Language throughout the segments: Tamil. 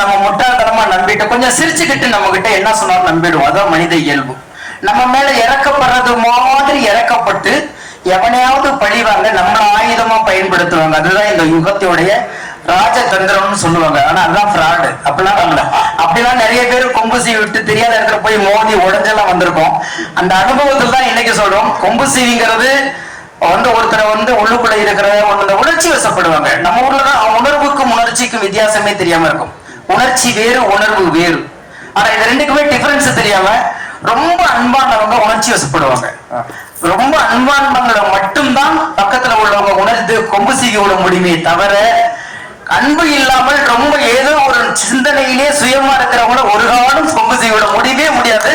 நம்ம முட்டாள்தனமா நம்பிட்டு கொஞ்சம் சிரிச்சுக்கிட்டு நம்ம கிட்ட என்ன சொன்னாலும் நம்பிடுவோம். அதான் மனித இயல்பு. நம்ம மேல இறக்கப்படுறது மாதிரி இறக்கப்பட்டு எவனையாவது பழிவாங்க நம்மள ஆயுதமா பயன்படுத்துவாங்க. அதுதான் இந்த யுகத்தோடைய ராஜதந்திரம்னு சொல்லுவாங்க. ஆனா அதுதான் ஃப்ராடு அப்படிலாம் நம்மள அப்படிலாம் நிறைய பேர் கொம்பு விட்டு தெரியாத இடத்துல போய் மோதி உடஞ்செல்லாம் வந்திருக்கோம். அந்த அனுபவத்தில் தான் இன்னைக்கு சொல்றோம். கொம்பு சீவிங்கிறது வந்து ஒருத்தரை வந்து உள்ளுக்குள்ள இருக்கிற அந்த உணர்ச்சி வசப்படுவாங்க. நம்ம ஊர்ல தான் உணர்வுக்கும் உணர்ச்சிக்கும் வித்தியாசமே தெரியாம இருக்கும். உணர்ச்சி வேறு உணர்வு வேறு. ஆனா இது ரெண்டுக்குமே டிஃபரன்ஸ் தெரியாம ரொம்ப அன்பானவங்க உணர்ச்சி வசப்படுவாங்க. ரொம்ப அன்பானவங்களை மட்டும்தான் பக்கத்துல உள்ளவங்க உணர்ந்து கொம்பு சீவி விட முடியுமே தவிர அன்பு இல்லாமல் ரொம்ப ஏதோ ஒரு சிந்தனையிலே சுயமா இருக்கிறவங்கள ஒரு காலம் கொம்பு சீவி விட முடியவே முடியாது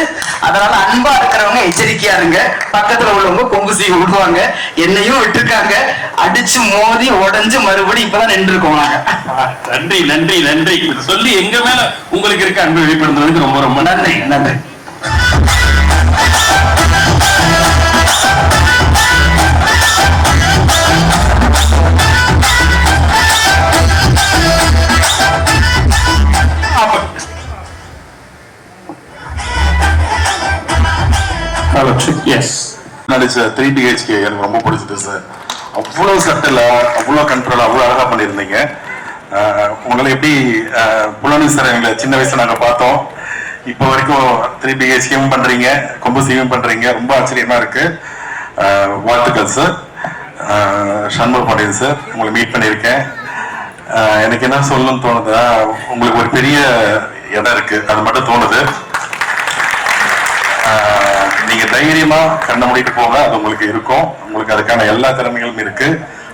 அதனால அன்பா இருக்கிறவங்க எச்சரிக்கையா இருங்க பக்கத்துல உள்ளவங்க கொம்பு சீவி விடுவாங்க. என்னையும் விட்டுருக்காங்க. அடிச்சு மோதி உடைஞ்சு மறுபடியும் இப்பதான் நின்று இருக்கோம் நாங்க நன்றி நன்றி நன்றி. சொல்லி எங்க மேல உங்களுக்கு இருக்க அன்பு வெளிப்படுத்துறதுக்கு ரொம்ப ரொம்ப நன்றி நன்றி. எஸ் நடிச்ச த்ரீ பிஹெச்கே எனக்கு ரொம்ப பிடிச்சது சார் அவ்வளோ சட்டில் அவ்வளோ கண்ட்ரோல் அவ்வளோ அழகாக பண்ணியிருந்தீங்க. உங்களை எப்படி புலனி சார் எங்களை சின்ன வயசில் நாங்கள் பார்த்தோம். இப்போ வரைக்கும் த்ரீ பிஹெச்கேவும் பண்ணுறீங்க கொம்பு சீவும் பண்ணுறீங்க ரொம்ப ஆச்சரியமாக இருக்குது வாழ்த்துக்கள் சார் சண்முக பாண்டியன் சார் உங்களை மீட் பண்ணியிருக்கேன். எனக்கு என்ன சொல்லணும்னு தோணுதுன்னா உங்களுக்கு ஒரு பெரிய இடம் இருக்குது அது மட்டும் தோணுது. நீங்க தைரியமா கண்ணை மூடிட்டு போங்க அது உங்களுக்கு இருக்கும். உங்களுக்கு அதுக்கான எல்லா திறமைகளும் இருக்கு.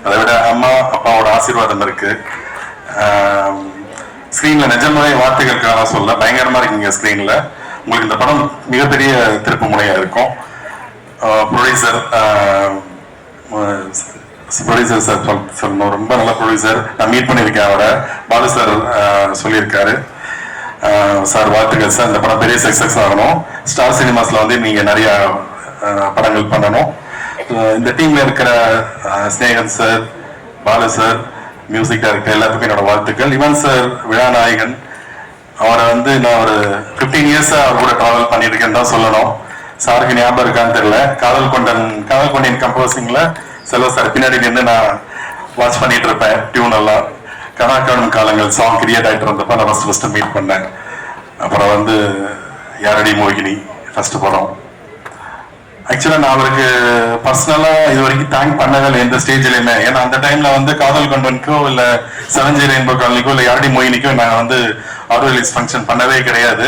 அதை விட அம்மா அப்பாவோட ஆசீர்வாதம் இருக்கு. ஸ்கிரீன்ல நிஜமாவே வார்த்தைகளுக்காக சொல்ல பயங்கரமா இருக்கீங்க ஸ்கிரீன்ல உங்களுக்கு இந்த படம் மிகப்பெரிய திருப்பு முனையா இருக்கும். ப்ரொடியூசர் ப்ரொடியூசர் சார் சொல்லணும். ரொம்ப நல்ல ப்ரொடியூசர் நான் மீட் பண்ணியிருக்கேன் அவரை. பாலு சார் சொல்லியிருக்காரு. சார் வாழ்த்துக்கள் சார். இந்த படம் பெரிய சக்சஸ் ஆகணும் ஸ்டார் சினிமாஸ்ல வந்து நீங்க நிறைய படங்கள் பண்ணணும். இந்த டீம்ல இருக்கிற Snehan sir Balu sir music director எல்லாத்துக்கும் என்னோட வாழ்த்துக்கள். இவன் சார் விழாநாயகன் அவரை வந்து நான் ஒரு ஃபிஃப்டீன் இயர்ஸா அவர் கூட ட்ராவல் பண்ணியிருக்கேன்னு தான் சொல்லணும். சாருக்கு ஞாபகம் இருக்கான்னு தெரியல. காதல் கொண்டன் காதல் கொண்டின் கம்போசிங்ல செல்வ சார் பின்னாடி நின்று நான் வாட்ச் பண்ணிட்டு இருப்பேன் டியூன் எல்லாம். கனாக்கானும் காலங்கள் சாங் கிரியேட் ஆகிட்டு இருந்தப்ப நான் ஃபர்ஸ்ட் ஃபஸ்ட்டு மீட் பண்ணேன். அப்புறம் வந்து யாரடி மோகினி ஃபஸ்ட்டு படம். ஆக்சுவலா நான் அவருக்கு பர்சனலா இது வரைக்கும் தேங்க் பண்ணவே இல்லை எந்த ஸ்டேஜ்லையுமே ஏன்னா அந்த டைம்ல வந்து காதல் கொண்டனுக்கோ இல்லை சரஞ்சீரி ரெயின்போ காலனிக்கோ இல்லை யாரடி மோகினிக்கோ நான் வந்து ஆடியோ ரிலீஸ் ஃபங்க்ஷன் பண்ணவே கிடையாது.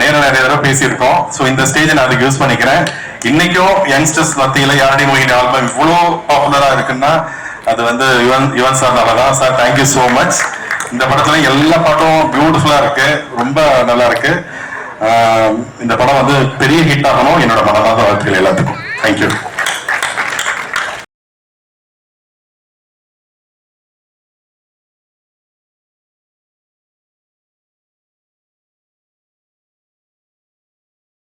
நேரம் நிறைய தடவை பேசியிருக்கோம். ஸோ இந்த ஸ்டேஜை நான் அதுக்கு யூஸ் பண்ணிக்கிறேன். இன்னைக்கும் யங்ஸ்டர்ஸ் மத்தியில் யாரடி மோகினி ஆல்பம் இவ்வளோ பாப்புலராக இருக்குன்னா அது வந்து யுவன் யுவன் சார்னால தான். சார் தேங்க்யூ ஸோ மச் இந்த படத்துல எல்லா பாட்டும் பியூட்டிஃபுல்லா இருக்கு. ரொம்ப நல்லா இருக்கு. ஆஹ் இந்த படம் வந்து பெரிய ஹிட் ஆகணும். என்னோட மனமாத வாழ்த்துக்கள் எல்லாத்துக்கும். தேங்க்யூ